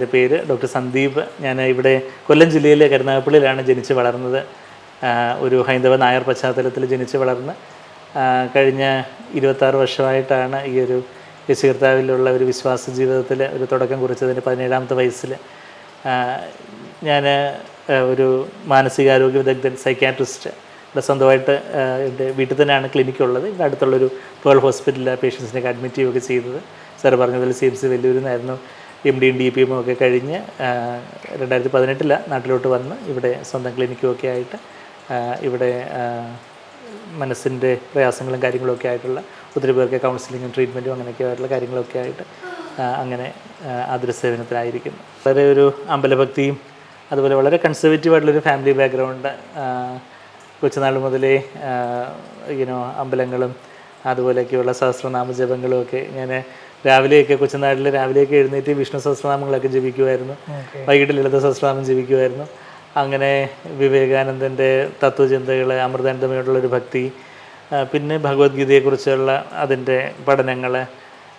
എന്റെ പേര് ഡോക്ടർ സന്ദീപ്. ഞാൻ ഇവിടെ കൊല്ലം ജില്ലയിലെ കരുനാഗപ്പള്ളിയിലാണ് ജനിച്ച് വളർന്നത്. ഒരു ഹൈന്ദവ നായർ പശ്ചാത്തലത്തിൽ ജനിച്ച് വളർന്ന് കഴിഞ്ഞ ഇരുപത്താറ് വർഷമായിട്ടാണ് ഈ ഒരു യശുകർത്താവിലുള്ള ഒരു വിശ്വാസ ജീവിതത്തിൽ ഒരു തുടക്കം കുറിച്ചതിന്റെ പതിനേഴാമത്തെ വയസ്സിൽ. ഞാൻ ഒരു മാനസികാരോഗ്യ വിദഗ്ധൻ സൈക്യാട്രിസ്റ്റ് ഇവിടെ സ്വന്തമായിട്ട് എന്റെ വീട്ടിൽ തന്നെയാണ് ക്ലിനിക്ക് ഉള്ളത് ഇവിടെ അടുത്തുള്ളൊരു പേൾ ഹോസ്പിറ്റലിൽ പേഷ്യൻസിനൊക്കെ അഡ്മിറ്റ് ചെയ്യുകയൊക്കെ ചെയ്തത്. സാർ പറഞ്ഞതുപോലെ സി എം സി വെല്ലൂരിന്നായിരുന്നു എം ഡിയും ഡി പി ഒക്കെ കഴിഞ്ഞ് രണ്ടായിരത്തി പതിനെട്ടിൽ നാട്ടിലോട്ട് വന്ന് ഇവിടെ സ്വന്തം ക്ലിനിക്കും ഒക്കെ ആയിട്ട് ഇവിടെ മനസ്സിന്റെ പ്രയാസങ്ങളും കാര്യങ്ങളൊക്കെ ആയിട്ടുള്ള ഒത്തിരി പേർക്ക് കൗൺസിലിങ്ങും ട്രീറ്റ്മെന്റും അങ്ങനെയൊക്കെ ആയിട്ടുള്ള കാര്യങ്ങളൊക്കെ ആയിട്ട് അങ്ങനെ ആ, ആതുര സേവനത്തിലായിരിക്കുന്നു. വളരെ ഒരു അമ്പലഭക്തിയും അതുപോലെ വളരെ കൺസർവേറ്റീവ് ആയിട്ടുള്ളൊരു ഫാമിലി ബാക്ക്ഗ്രൗണ്ട് കൊച്ചുനാൾ മുതലേ ഇങ്ങനെ അമ്പലങ്ങളും അതുപോലെയൊക്കെയുള്ള സഹസ്രനാമ ജപങ്ങളും ഒക്കെ ഞാൻ രാവിലെയൊക്കെ കൊച്ചുനാട്ടിൽ രാവിലെയൊക്കെ എഴുന്നേറ്റ് വിഷ്ണു സഹസ്രനാമങ്ങളൊക്കെ ജപിക്കുമായിരുന്നു വൈകിട്ട് ലളിത സഹസ്രനാമം ജപിക്കുമായിരുന്നു അങ്ങനെ വിവേകാനന്ദന്റെ തത്വചിന്തകൾ അമൃതാനന്ദമയോടുള്ളൊരു ഭക്തി പിന്നെ ഭഗവത്ഗീതയെക്കുറിച്ചുള്ള അതിന്റെ പഠനങ്ങൾ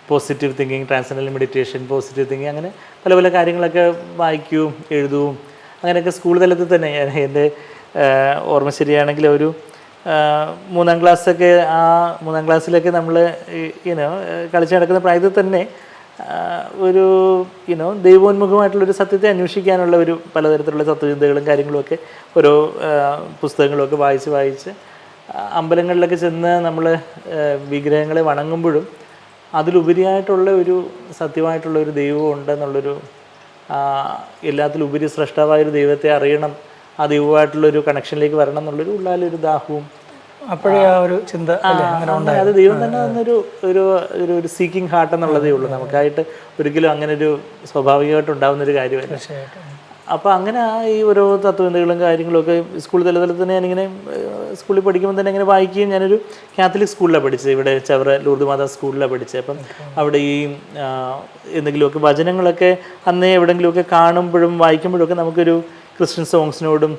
positive thinking transcendental meditation positive thinking അങ്ങനെ പല പല കാര്യങ്ങളൊക്കെ വായിക്കുകയും എഴുതുകയും അങ്ങനെയൊക്കെ സ്കൂൾ തലത്തിൽ തന്നെ ഞാൻ എന്റെ ഓർമ്മ ശരിയാണെങ്കിൽ ഒരു മൂന്നാം ക്ലാസ്സൊക്കെ ആ മൂന്നാം ക്ലാസ്സിലൊക്കെ നമ്മൾ ഇനോ കളിച്ചു നടക്കുന്ന പ്രായത്തിൽ തന്നെ ഒരു ഇനോ ദൈവോന്മുഖമായിട്ടുള്ളൊരു സത്യത്തെ അന്വേഷിക്കാനുള്ള ഒരു പലതരത്തിലുള്ള തത്വചിന്തകളും കാര്യങ്ങളുമൊക്കെ ഓരോ പുസ്തകങ്ങളുമൊക്കെ വായിച്ച് വായിച്ച് അമ്പലങ്ങളിലൊക്കെ ചെന്ന് നമ്മൾ വിഗ്രഹങ്ങളെ വണങ്ങുമ്പോഴും അതിലുപരിയായിട്ടുള്ള ഒരു സത്യമായിട്ടുള്ള ഒരു ദൈവം ഉണ്ടെന്നുള്ളൊരു എല്ലാത്തിലുപരി സൃഷ്ടാവായൊരു ദൈവത്തെ അറിയണം ആ ദൈവമായിട്ടുള്ളൊരു കണക്ഷനിലേക്ക് വരണം എന്നുള്ളൊരു ഉള്ളാലൊരു ദാഹവും. അപ്പോഴേ ആ ഒരു ചിന്ത അത് ദൈവം തന്നെ തന്നൊരു ഒരു ഒരു ഒരു സീക്കിംഗ് ഹാർട്ട് എന്നുള്ളതേ ഉള്ളൂ. നമുക്കായിട്ട് ഒരിക്കലും അങ്ങനെ ഒരു സ്വാഭാവികമായിട്ട് ഉണ്ടാകുന്ന ഒരു കാര്യമല്ല അപ്പോൾ അങ്ങനെ ആ ഈ ഓരോ തത്വചിന്തകളും കാര്യങ്ങളൊക്കെ സ്കൂൾ തലത്തിൽ തന്നെ ഞാനിങ്ങനെ സ്കൂളിൽ പഠിക്കുമ്പോൾ തന്നെ ഇങ്ങനെ വായിക്കുകയും ഞാനൊരു കാത്തലിക് സ്കൂളിലാണ് പഠിച്ചത്. ഇവിടെ ചവറ ലൂർദ് മാതാ സ്കൂളിലാണ് പഠിച്ചത്. അപ്പം അവിടെ ഈ എന്തെങ്കിലുമൊക്കെ വചനങ്ങളൊക്കെ അന്നേ എവിടെയെങ്കിലുമൊക്കെ കാണുമ്പോഴും വായിക്കുമ്പോഴും ഒക്കെ നമുക്കൊരു ക്രിസ്ത്യൻ സോങ്സിനോടും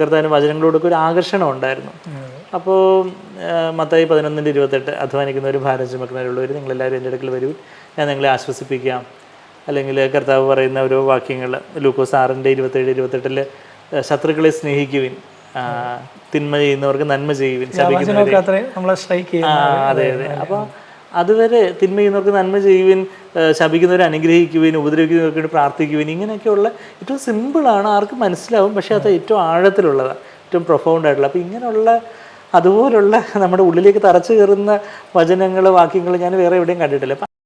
കർത്താവിന് വചനങ്ങളോടൊക്കെ ഒരു ആകർഷണം ഉണ്ടായിരുന്നു. അപ്പോൾ മത്തായി പതിനൊന്നിന്റെ ഇരുപത്തെട്ട് അധ്വാനിക്കുന്ന ഒരു ഭാരം ചുമക്കുന്നവരുള്ളവർ നിങ്ങളെല്ലാവരും എന്റെ അടുക്കൽ വരൂ. ഞാൻ നിങ്ങളെ ആശ്വസിപ്പിക്കാം. അല്ലെങ്കിൽ കർത്താവ് പറയുന്ന ഓരോ വാക്യങ്ങൾ ലൂക്കോസ് ആറിന്റെ ഇരുപത്തേഴ് ഇരുപത്തെട്ടിൽ ശത്രുക്കളെ സ്നേഹിക്കുവിൻ. തിന്മ ചെയ്യുന്നവർക്ക് നന്മ ചെയ്യുവിൻ. അതെ അതെ. അപ്പോൾ അതുവരെ തിന്മ ചെയ്യുന്നവർക്ക് നന്മ ചെയ്യുവിൻ ശപിക്കുന്നവരെ അനുഗ്രഹിക്കുവിൻ ഉപദ്രവിക്കുന്നവർക്ക് വേണ്ടി പ്രാർത്ഥിക്കുവിൻ ഇങ്ങനെയൊക്കെയുള്ള ഏറ്റവും സിമ്പിളാണ് ആർക്കും മനസ്സിലാവും പക്ഷേ അത് ഏറ്റവും ആഴത്തിലുള്ളതാണ് ഏറ്റവും പ്രൊഫൗണ്ട് ആയിട്ടുള്ള. അപ്പോൾ ഇങ്ങനെയുള്ള അതുപോലുള്ള നമ്മുടെ ഉള്ളിലേക്ക് തറച്ചു കയറുന്ന വചനങ്ങൾ വാക്യങ്ങൾ ഞാൻ വേറെ എവിടെയും കണ്ടിട്ടില്ല.